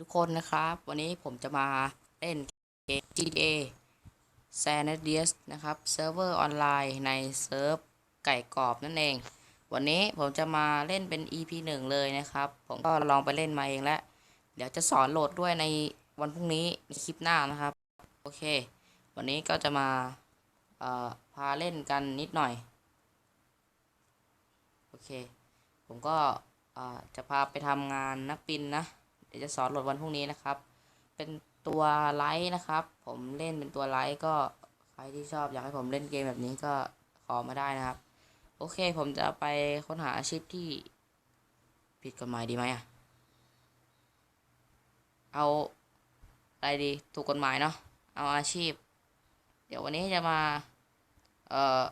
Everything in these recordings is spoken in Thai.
ทุกคนนะครับ วันนี้ผมจะมาเล่นเกม GTA San Andreas นะครับเซิร์ฟเวอร์ออนไลน์ในเซิร์ฟไก่กรอบนั่นเอง วันนี้ผมจะมาเล่นเป็น EP 1 เลยนะครับ ผมก็ลองไปเล่นมาเองแล้ว เดี๋ยวจะสอนโหลดด้วยในวันพรุ่งนี้ในคลิปหน้านะครับ โอเค วันนี้ก็จะมาพาเล่นกันนิดหน่อย โอเค ผมก็จะพาไปทำงานนักบินนะ เดี๋ยวจะสอนโหลดวันพรุ่งนี้นะครับ เป็นตัวไลท์นะครับ ผมเล่นเป็นตัวไลท์ก็ใครที่ชอบอยากให้ผมเล่นเกมแบบนี้ก็ขอมาได้นะครับ โอเคผมจะไปค้นหาอาชีพที่ผิดกฎหมายดีไหมอะเอาอะไรดีถูกกฎหมายเนาะ เอาอาชีพ เดี๋ยววันนี้จะมา เอ่อ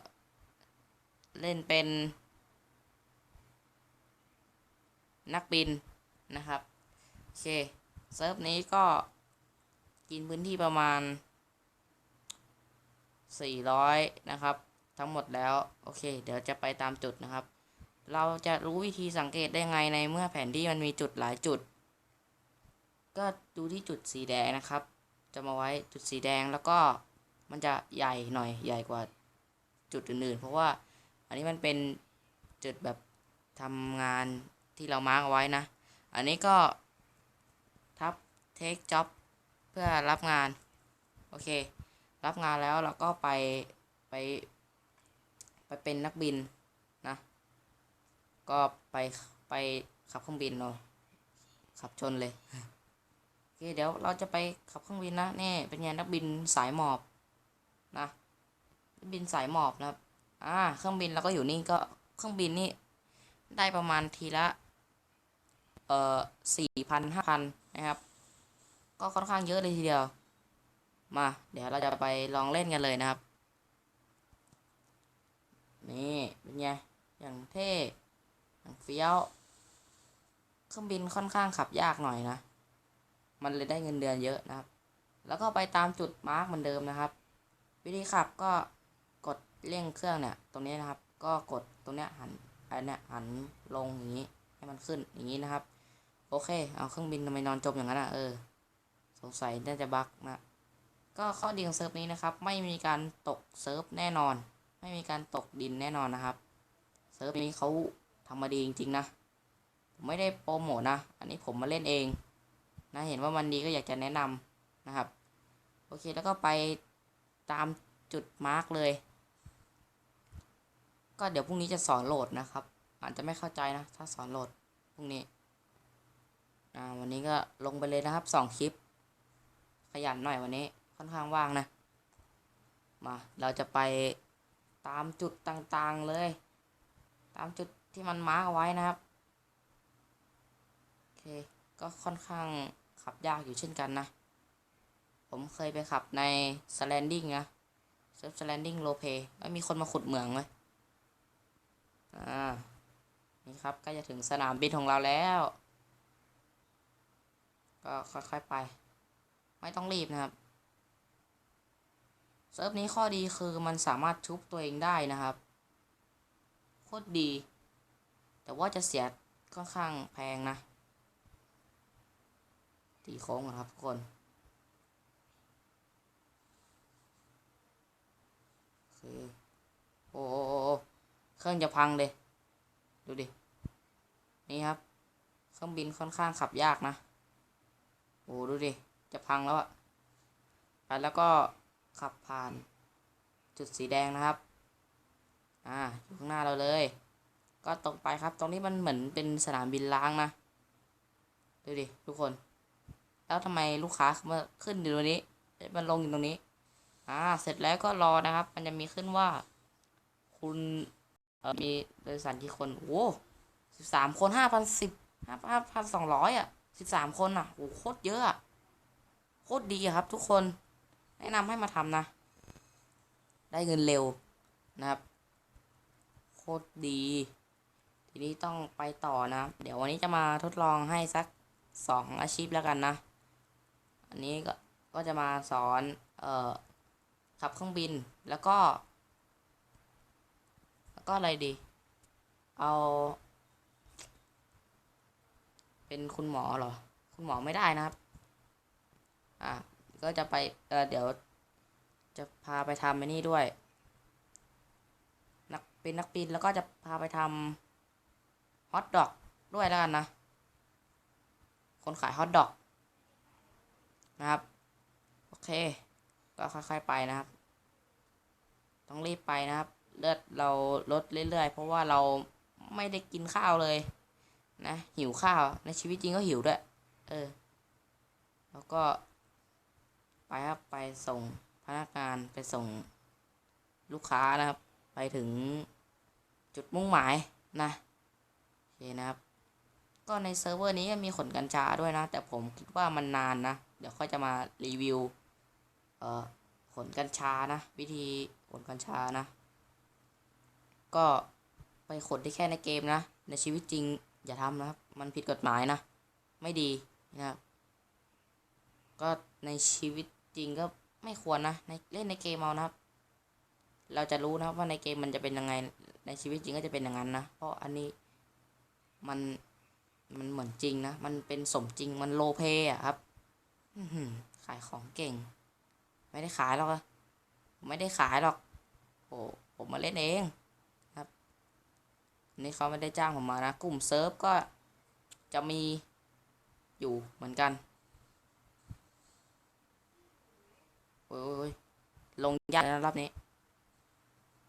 เล่นเป็น นักบินนะครับ เค เซิร์ฟนี้ก็กินพื้นที่ประมาณ 400 นะครับ ทั้งหมดแล้ว โอเค เดี๋ยวจะไปตามจุดนะครับ เราจะรู้วิธีสังเกตได้ไงในเมื่อแผนที่มันมีจุดหลายจุด ก็ดูที่จุดสีแดงนะครับ จะมาไว้จุดสีแดงแล้วก็มันจะใหญ่หน่อยใหญ่กว่าจุดอื่นๆ เพราะว่าอันนี้มันเป็นจุดแบบทำงานที่เรามาร์กเอาไว้นะ อันนี้ก็ take job เพื่อรับงาน โอเค รับงานแล้วเราก็ไปไป ไปเป็นนักบินนะ ก็ไปไปขับเครื่องบินเนาะขับชนเลยโอเคเดี๋ยวเราจะไปขับเครื่องบินนะนี่เป็นไงนักบินสายหมอบนะนักบินสายหมอบนะครับอ่าเครื่องบินเราก็อยู่นี่ก็เครื่องบินนี่ได้ประมาณทีละเอ่อสี่พันห้าพันนะครับ ก็ค่อนข้างเยอะเลยทีเดียว มา เดี๋ยวเราจะไปลองเล่นกันเลยนะครับ นี่เป็นไง อย่างเท่อย่างเฟี้ยว เครื่องบินค่อนข้างขับยากหน่อยนะ มันเลยได้เงินเดือนเยอะนะครับ แล้วก็ไปตามจุดมาร์กเหมือนเดิมนะครับ วิธีขับก็กดเร่งเครื่องเนี่ย ตรงนี้นะครับ ก็กดตรงเนี้ยหันอันเนี้ยหันลงอย่างนี้ให้มันขึ้นอย่างนี้นะครับ โอเค เอาเครื่องบินทำไมนอนจมอย่างนั้นอะเออ สงสัยน่าจะบั๊กนะ ก็ข้อดีของเซิร์ฟนี้นะครับ ไม่มีการตกเซิร์ฟแน่นอน ไม่มีการตกดินแน่นอนนะครับ เซิร์ฟนี้เขาทำมาดีจริง ๆ นะ ผมไม่ได้โปรโมทนะ อันนี้ผมมาเล่นเอง นะเห็นว่ามันดีก็อยากจะแนะนำนะครับ โอเคแล้วก็ไปตามจุดมาร์กเลย ก็เดี๋ยวพรุ่งนี้จะสอนโหลดนะครับ อาจจะไม่เข้าใจนะ ถ้าสอนโหลดพรุ่งนี้วันนี้ก็ลงไปเลยนะครับสองคลิป ขยันหน่อยวันนี้ค่อนข้างว่างนะ มาเราจะไปตามจุดต่างๆเลย ตามจุดที่มันมาร์กเอาไว้นะครับโอเคก็ค่อนข้างขับยากอยู่เช่นกันนะ ผมเคยไปขับใน Slanding นะเซิร์ฟ Slanding l o p e ไม่มีคนมาขุดเหมืองเลยอ่านี่ครับกล้จะถึงสนามบินของเราแล้ว ก็ค่อยๆไป ไม่ต้องรีบนะครับเซิร์ฟนี้ข้อดีคือมันสามารถชุบตัวเองได้นะครับ โคตรดี แต่ว่าจะเสียค่อนข้างแพงนะ ตีโค้งนะครับทุกคน โอเค โอ้โอ้โอ้โอ้เครื่องจะพังเลย ดูดิ นี่ครับ เครื่องบินค่อนข้างขับยากนะ โอ้ดูดิ จะพังแล้วอะไปแล้วก็ขับผ่านจุดสีแดงนะครับ อ่าอยู่ข้างหน้าเราเลย ก็ตรงไปครับ ตรงนี้มันเหมือนเป็นสนามบินล้างนะ ดูดิทุกคน แล้วทำไมลูกค้ามาขึ้นอยู่ตรงนี้ มันลงอยู่ตรงนี้ อ่า เสร็จแล้วก็รอนะครับ มันจะมีขึ้นว่า คุณมีบริษัทกี่คน โอ้สิบสามคนห้าพันสิบห้าพันสองร้อยอะสิบสามคนอะโอ้โคตรเยอะอะ คตรดีครับ ทุกคนแนะนำให้มาทำนะ ได้เงินเร็วนะครับ โคตรดี ทีนี้ต้องไปต่อนะ เดี๋ยววันนี้จะมาทดลองให้สักสองอาชีพแล้วกันนะ อันนี้ก็ก็จะมาสอนเอ่อขับเครื่องบินแล้วก็ แล้วก็อะไรดี เอา เป็นคุณหมอเหรอ คุณหมอไม่ได้นะครับ อ่าก็จะไปเออเดี๋ยว จะพาไปทำไอ้นี่ด้วย นักเป็นนักบินแล้วก็จะพาไปทำฮอทดอกด้วยแล้วกันนะ คนขายฮอทดอกนะครับ โอเค ก็ค่อยๆไปนะครับ ต้องรีบไปนะครับ เลือดเราลดเรื่อยๆ เพราะว่าเราไม่ได้กินข้าวเลยนะ หิวข้าว ในชีวิตจริงก็หิวด้วย เออ แล้วก็ ไปครับไปส่งพนักงานไปส่งลูกค้านะครับ ไปถึงจุดมุ่งหมายนะโอเคนะครับ ก็ในเซิร์ฟเวอร์นี้มีขนกัญชาด้วยนะ แต่ผมคิดว่ามันนานนะ เดี๋ยวค่อยจะมารีวิวเอ่อขนกัญชานะ วิธีขนกัญชานะ ก็ไปขนได้แค่ในเกมนะ ในชีวิตจริงอย่าทำนะครับ มันผิดกฎหมายนะ ไม่ดีนะครับ ก็ในชีวิต จริงก็ไม่ควรนะในเล่นในเกมเอานะครับ เราจะรู้นะครับว่าในเกมมันจะเป็นยังไงในชีวิตจริงก็จะเป็นอย่างนั้นนะ เพราะอันนี้มันมันเหมือนจริงนะ มันเป็นสมจริงมันโลเพอะครับขายของเก่ง ไม่ได้ขายหรอกอะไม่ได้ขายหรอกโอ้ผมมาเล่นเองครับ นี่เขาไม่ได้จ้างผมมานะ กลุ่มเซิร์ฟก็จะมีอยู่เหมือนกัน โอ้ยอยลงยากนะรอบนี้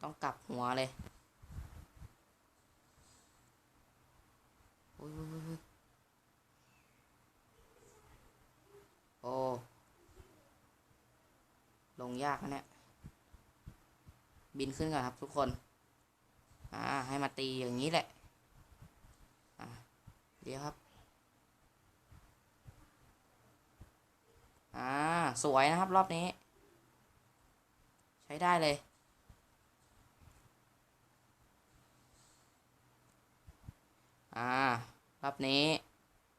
ต้องกลับหัวเลยโอ้ยโอ้ยลงยากนะเนี่ย บินขึ้นก่อนครับทุกคน อ่า ให้มาตีอย่างนี้แหละ อ่าเดี๋ยวครับ อ่า สวยนะครับรอบนี้ ช้ได้เลย อ่ารอบนี้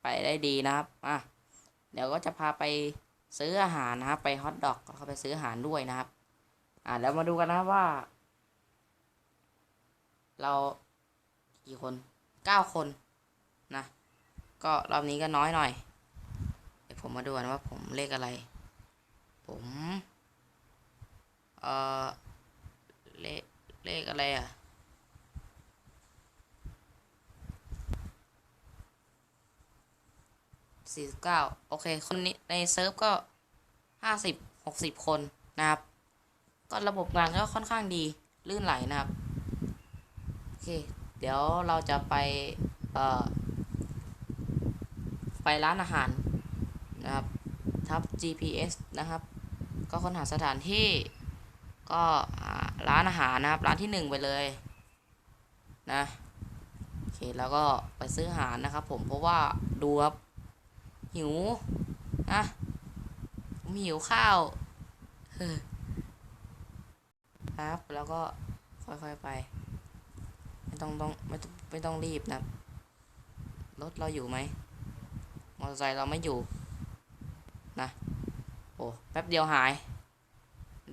ไปได้ดีนะครับ อะ เดี๋ยวก็จะพาไปซื้ออาหารนะครับ ไปฮอทดอกก็เข้าไปซื้ออาหารด้วยนะครับ อ่าแล้วมาดูกันนะว่า เรากี่คนเก้าคนนะ ก็รอบนี้ก็น้อยหน่อย เดี๋ยวผมมาดูกันว่าผมเลขอะไร ผม เออเลขเลขอะไรอะสี่สิบเก้าโอเค คนนี้ในเซิร์ฟก็ห้าสิบหกสิบคนนะครับ ก็ระบบงานก็ค่อนข้างดีลื่นไหลนะครับ โอเค เดี๋ยวเราจะไป เอ่อ ไปร้านอาหารนะครับ ทับ GPS นะครับ ก็ค้นหาสถานที่ ก็ร้านอาหารนะครับ ร้านที่หนึ่งไปเลยนะโอเคแล้วก็ไปซื้ออาหารนะครับ ผมเพราะว่าดูครับหิวนะผมหิวข้าวเฮ้อครับแล้วก็ค่อยๆไป ไม่ต้องต้องไม่ต้องไม่ต้องรีบนะรถเราอยู่ไหมมอเตอร์ไซค์เราไม่อยู่นะโอ้แป๊บเดียวหาย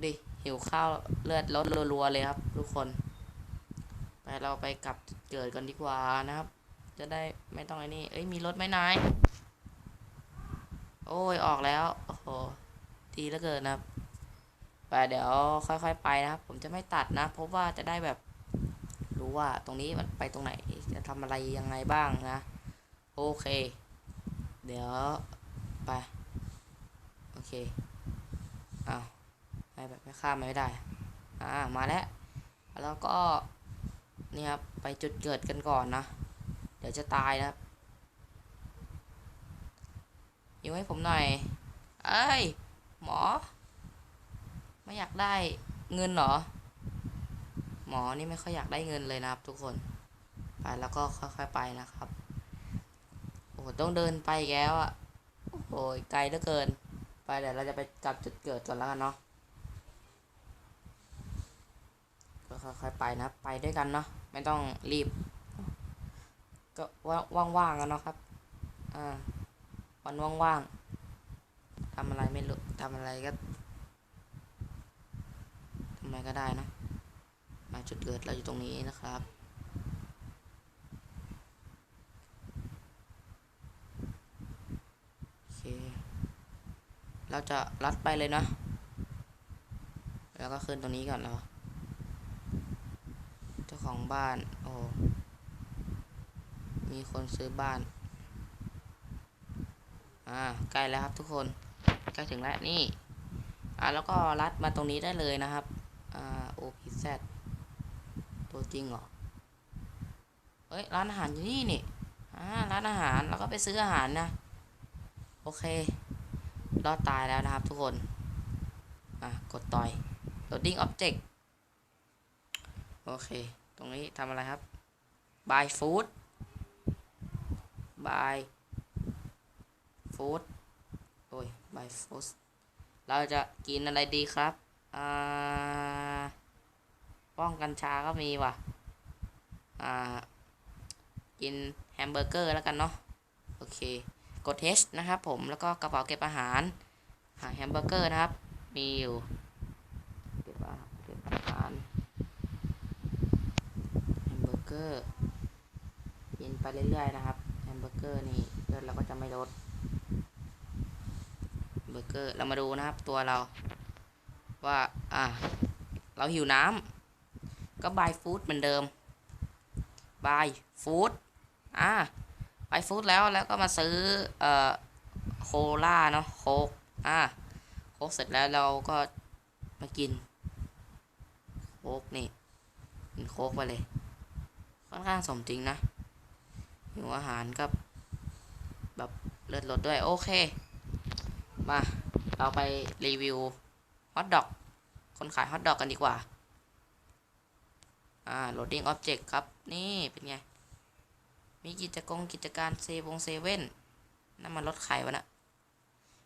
ดิ หิวข้าวเลือดลดรัวๆเลยครับ ทุกคน ไปเราไปกลับเกิดกันดีกว่านะครับ จะได้ไม่ต้องไอ้นี่ เอ้ยมีรถไหมนายโอ้ยออกแล้วโอ้โหดีเหลือเกินนะครับไปเดี๋ยวค่อยๆไปนะครับ ผมจะไม่ตัดนะ เพราะว่าจะได้แบบรู้ว่าตรงนี้มันไปตรงไหนจะทำอะไรยังไงบ้างนะ โอเค เดี๋ยวไป โอเคอ้าว ไปแบบไม่ข้ามไม่ได้ อ่า มาแล้ว แล้วก็ นี่ครับ ไปจุดเกิดกันก่อนนะ เดี๋ยวจะตายนะครับยิงให้ผมหน่อย เอ้ย หมอ ไม่อยากได้เงินหรอ หมอนี่ไม่ค่อยอยากได้เงินเลยนะครับ ทุกคน ไปแล้วก็ค่อยๆไปนะครับ โอ้โหต้องเดินไปแล้วอะโอ้โหไกลเหลือเกิน ไปเดี๋ยวเราจะไปกลับจุดเกิดก่อนแล้วกันเนาะ ก็ ค่อยๆไปนะครับไปด้วยกันเนาะไม่ต้องรีบ ก็ว่างๆกันเนาะครับอ่าวันว่างๆทำอะไรไม่รู้ทำอะไรก็ทำอะไรก็ได้นะมาจุดเกิดเราอยู่ตรงนี้นะครับโอเคเราจะลัดไปเลยนะแล้วก็ขึ้นตรงนี้ก่อนแล้วเจ้า ของบ้าน โอ้ มีคนซื้อบ้าน อ่า ใกล้แล้วครับทุกคน ใกล้ถึงแล้วนี่ อ่าแล้วก็ลัดมาตรงนี้ได้เลยนะครับ อ่า OPZ ตัวจริงเหรอเฮ้ย ร้านอาหารอยู่นี่นี่ อ่า ร้านอาหาร แล้วก็ไปซื้ออาหารนะ โอเค รอดตายแล้วนะครับทุกคน อะ กดต่อย loading object โอเค ตรงนี้ทำอะไรครับ buy food buy food โอ้ย buy food เราจะกินอะไรดีครับ อ่า ป้องกัญชาก็มีว่ะ อ่า กินแฮมเบอร์เกอร์แล้วกันเนาะ โอเค กด H นะครับผม แล้วก็กระเป๋าเก็บอาหาร หาแฮมเบอร์เกอร์นะครับ มีอยู่ เก็บอาเก็บอาหาร แฮม เกอร์กินไปเรื่อยๆนะครับแฮมเบอร์เกอร์นี่เลือดเราก็จะไม่ลดเบอร์เกอร์เรามาดูนะครับตัวเรา ว่าอ่าเราหิวน้ำก็บายฟู้ดเหมือนเดิมบายฟู้ดอ่าไปฟู้ดแล้วแล้วก็มาซื้อเอ่อโคลาเนาะโคกอ่าโคกเสร็จแล้วเราก็มากินโคกนี่กินโคกไปเลย ค่อนข้างสมจริงนะหิวอาหารกับแบบเลือดลดด้วยโอเค มา เราไปรีวิวฮอทดอกคนขายฮอทดอกกันดีกว่า อ่า loading object ครับ นี่เป็นไง มีกิจกรกิจการเซวงเซเว่นนั่นมันรถไขวะนะ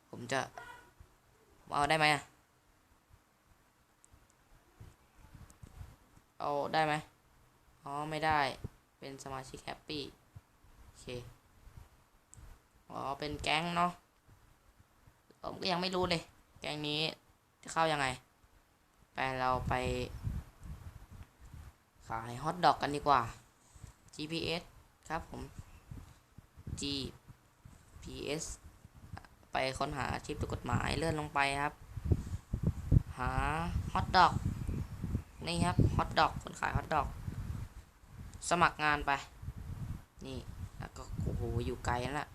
ผมจะมเอาได้ไหมอะเอาได้ไหม อ๋อ ไม่ได้ เป็นสมาชิกแฮปปี้โอเค อ๋อ เป็นแก๊งเนาะ ผมก็ยังไม่รู้เลย แก๊งนี้จะเข้ายังไง ไปเราไป ขายฮอทดอกกันดีกว่า GPS ครับผม GPS ไปค้นหาอาชีพถูกกฎหมายเลื่อนลงไปครับ หาฮอทดอก นี่ครับฮอทดอกคนขายฮอทดอก สมัครงานไป นี่แล้วก็โอ้โหอยู่ไกลแหละ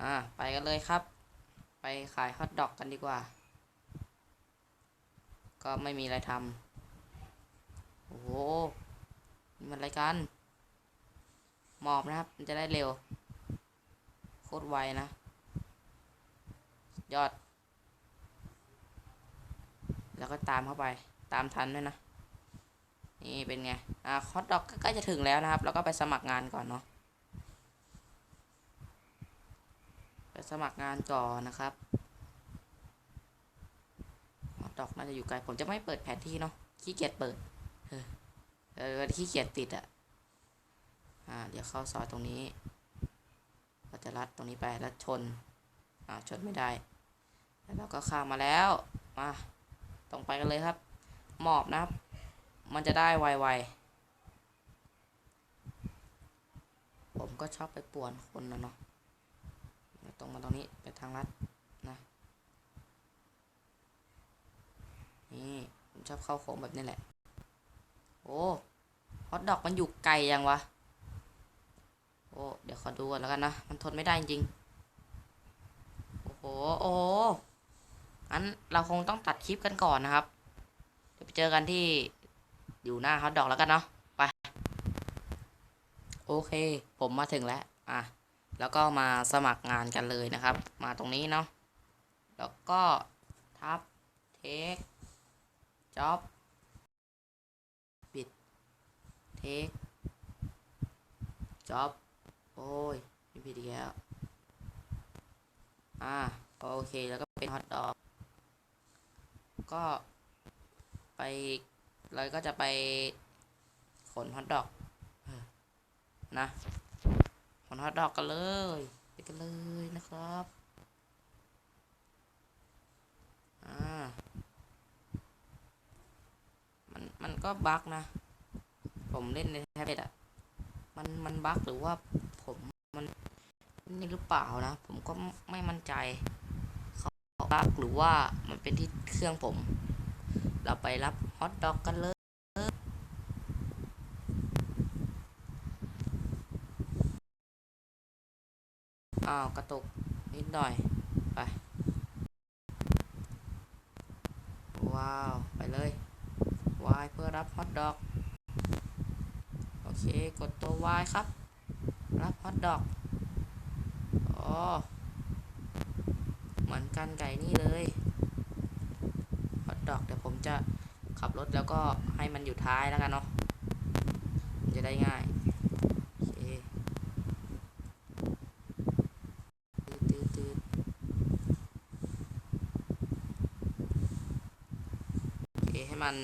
อ่าไปกันเลยครับ ไปขายฮอทดอกกันดีกว่า ก็ไม่มีอะไรทำโอ้โหมันอะไรกันหมอบนะครับ มันจะได้เร็ว โคตรไวนะ ยอด แล้วก็ตามเข้าไป ตามทันด้วยนะ นี่เป็นไง อ่าฮอตดอกใกล้จะถึงแล้วนะครับ แล้วก็ไปสมัครงานก่อนเนาะ ไปสมัครงานก่อนนะครับฮอตดอกน่าจะอยู่ไกล ผมจะไม่เปิดแผนที่เนาะ ขี้เกียจเปิด เออเออขี้เกียจติดอะ่ะอ่า เดี๋ยวเข้าซอยตรงนี้เราจะลัดตรงนี้ไปแล้วชน อ่า ชนไม่ได้ แล้วเราก็ข้ามมาแล้ว มา ตรงไปกันเลยครับ หมอบนะครับ มันจะได้ไวๆ ผมก็ชอบไปป่วนคนนะเนาะตรงมาตรงนี้ไปทางลัดนะนี่ผมชอบเข้าโค้งแบบนี้แหละ โอ้ฮอตดอกมันอยู่ไกลยังวะ โอ้เดี๋ยวขอดูก่อนแล้วกันนะ มันทนไม่ได้จริงโอ้โหโอ้โหงั้นเราคงต้องตัดคลิปกันก่อนนะครับ เดี๋ยวไปเจอกันที่ อยู่หน้าฮอตดอกแล้วกันเนาะไปโอเค ผมมาถึงแล้วอะแล้วก็มาสมัครงานกันเลยนะครับ มาตรงนี้เนาะแล้วก็ทับเทคจ็อบปิดเทคจ็อบโอ้ยมีผิดอีกแล้วอ่าโอเคแล้วก็เป็นฮอตดอกก็ไป เราก็จะไปขนฮอตดอกนะขนฮอตดอกกันเลยไปกันเลยนะครับอ่ามันมันก็บั๊กนะ ผมเล่นในแท็บเล็ตอะมันมันบั๊กหรือว่าผมมันนี่หรือเปล่านะ ผมก็ไม่มั่นใจเขาบั๊กหรือว่ามันเป็นที่เครื่องผม เราไปรับ อทดอกกันเลยอ้าวกระตุกนิดหน่อย ไป ว้าว ไปเลยวายเพื่อรับฮอทดอก โอเค กดตัววายครับ รับฮอทดอกอ๋อเหมือนกันไก่นี่เลยฮอทดอกเดี๋ยวผมจะ ขับรถแล้วก็ให้มันอยู่ท้ายแล้วกันเนาะมันจะได้ง่ายโอเคตืดตืดโอเคให้มัน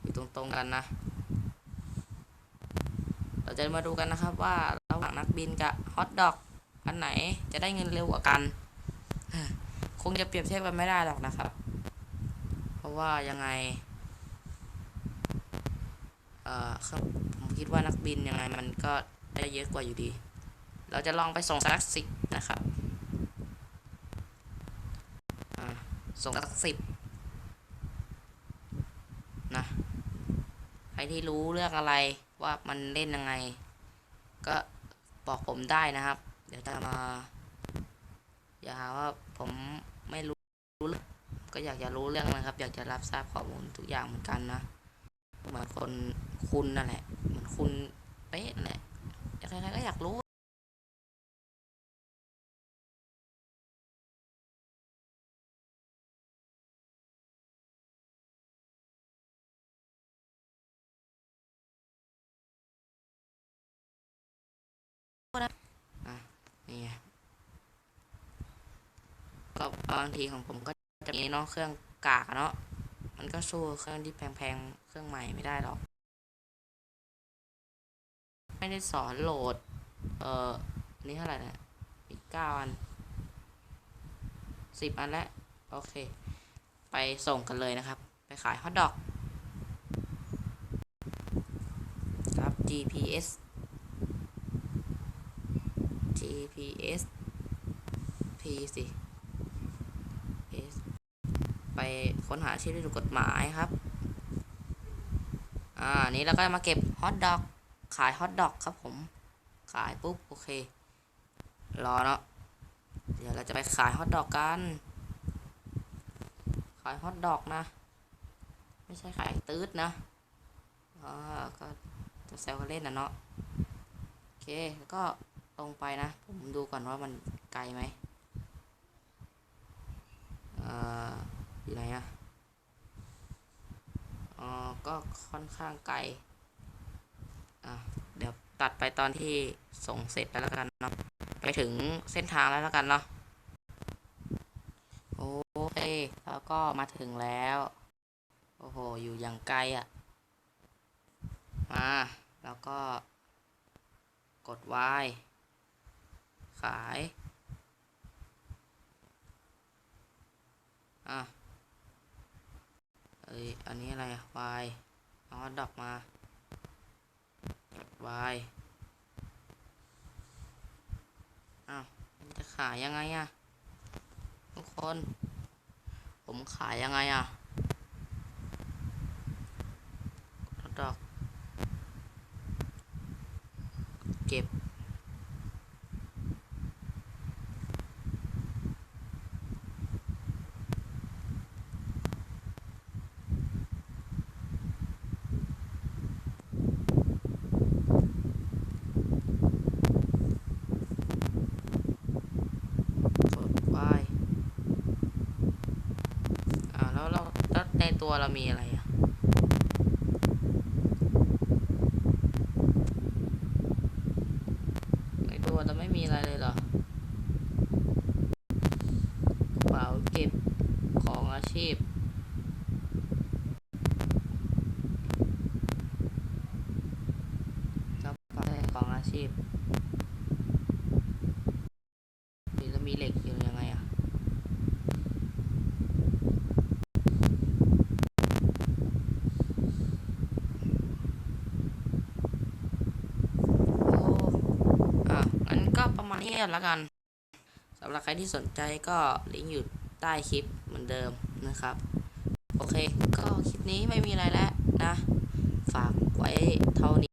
อยู่ตรงๆกันนะ เราจะมาดูกันนะครับว่าระหว่างนักบินกับฮอทดอกอันไหนจะได้เงินเร็วกว่ากัน คงจะเปรียบเทียบกันไม่ได้หรอกนะครับ ราะว่ายังไงเอ่อผมคิดว่านักบินยังไงมันก็ได้เยอะกว่าอยู่ดี เราจะลองไปส่งสักสิบนะครับส่งสักสิบนะใครที่รู้เรื่องอะไรว่ามันเล่นยังไง ก็บอกผมได้นะครับ เดี๋ยวจะมา อย่าหาว่าผมไม่รู้เรื่อ ก็อยากจะรู้เรื่องนะครับ อยากจะรับทราบข้อมูลทุกอย่างเหมือนกันนะเหมือนคนคุณนั่นแหละเหมือนคุณเป๊ะนั่นแหละใครๆก็อยากรู้อะนี่ไงก็บางทีของผมก็ จะมีเนาะเครื่องกากเนาะมันก็สู้เครื่องที่แพงๆเครื่องใหม่ไม่ได้หรอก ไม่ได้สอนโหลด เอ่อนี่เท่าไหร่เนี่ยอีกเก้าอันสิบอันแล้วโอเค ไปส่งกันเลยนะครับ ไปขายฮอทดอก ครับ GPS GPS P สิ ไปค้นหาชื่อที่ถูกกฎหมายครับ อ่า นี้เราก็มาเก็บฮอทดอก ขายฮอทดอกครับผม ขายปุ๊บโอเค รอเนาะ เดี๋ยวเราจะไปขายฮอทดอกกัน ขายฮอทดอกนะ ไม่ใช่ขายตืดนะอ่าก็จะแซวกันเล่นนะเนาะ โอเค แล้วก็ตรงไปนะ ผมดูก่อนว่ามันไกลไหมเอ่ออยู่ไหนอะอ๋อ ก็ค่อนข้างไกล อะ เดี๋ยวตัดไปตอนที่ส่งเสร็จแล้วกันเนาะ ไปถึงเส้นทางแล้วแล้วกันเนาะ โอเค แล้วก็มาถึงแล้ว โอ้โห อยู่อย่างไกลอะ่ะ มา แล้วก็ กด Y ขาย อะ เอ้ย อันนี้อะไรอะ Y เอาดอกมากด Y อ้าวจะขายยังไงอะทุกคน ผมขายยังไงอะดอก เก็บ กด Y อ่าแล้วเราแล้วใน ตัวเรามีอะไรอะในตัวเราไม่มีอะไรเลยเหรอกระเป๋าเก็บของอาชีพกระเป๋าของอาชีพนี่แล้วมีเหล็กอยู่ยังไงอะ โอ้อะงั้น ก็ประมาณนี้ก่อนละกันสำหรับใครที่สนใจก็ลิงก์อยู่ใต้คลิปเหมือนเดิมนะครับ โอเค ก็คลิปนี้ไม่มีอะไรแล้วนะ ฝากไว้เท่านี้